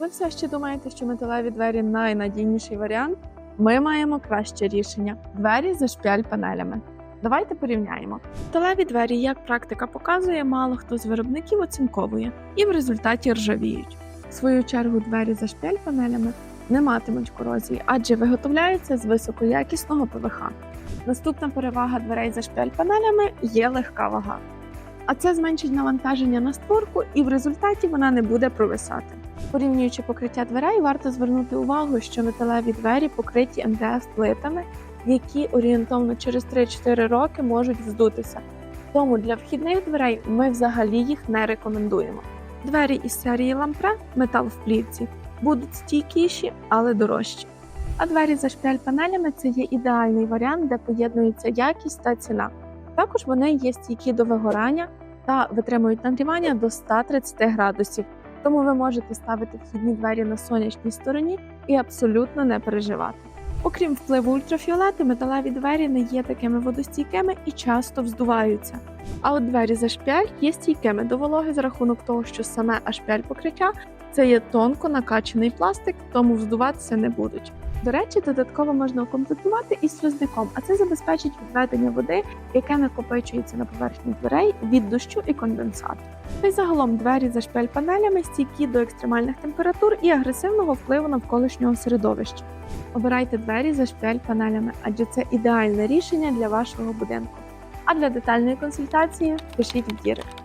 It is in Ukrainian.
Ви все ще думаєте, що металеві двері найнадійніший варіант? Ми маємо краще рішення двері за шпяль панелями. Давайте порівняємо. Металеві двері, як практика показує, мало хто з виробників оцінковує і в результаті ржавіють. В свою чергу двері за шпяль панелями не матимуть корозії, адже виготовляються з високоякісного ПВХ. Наступна перевага дверей за шпяль панелями є легка вага. А це зменшить навантаження на створку, і в результаті вона не буде провисати. Порівнюючи покриття дверей, варто звернути увагу, що металеві двері покриті МДФ плитами, які орієнтовно через 3-4 роки можуть вздутися. Тому для вхідних дверей ми взагалі їх не рекомендуємо. Двері із серії лампре метал в плівці будуть стійкіші, але дорожчі. А двері за шпяль панелями це є ідеальний варіант, де поєднується якість та ціна. Також вони є стійкі до вигорання та витримують нагрівання до 130 градусів. Тому ви можете ставити вхідні двері на сонячній стороні і абсолютно не переживати. Окрім впливу ультрафіолету, металеві двері не є такими водостійкими і часто вздуваються. А от двері за шпяль є стійкими до вологи за рахунок того, що саме ашпяль покриття це є тонко накачаний пластик, тому вздуватися не будуть. До речі, додатково можна укомплектувати і сльозником, а це забезпечить відведення води, яке накопичується на поверхні дверей від дощу і конденсату. Та й загалом двері за шпель панелями стійкі до екстремальних температур і агресивного впливу навколишнього середовища. Обирайте двері за шпель панелями, адже це ідеальне рішення для вашого будинку. А для детальної консультації пишіть в дірект.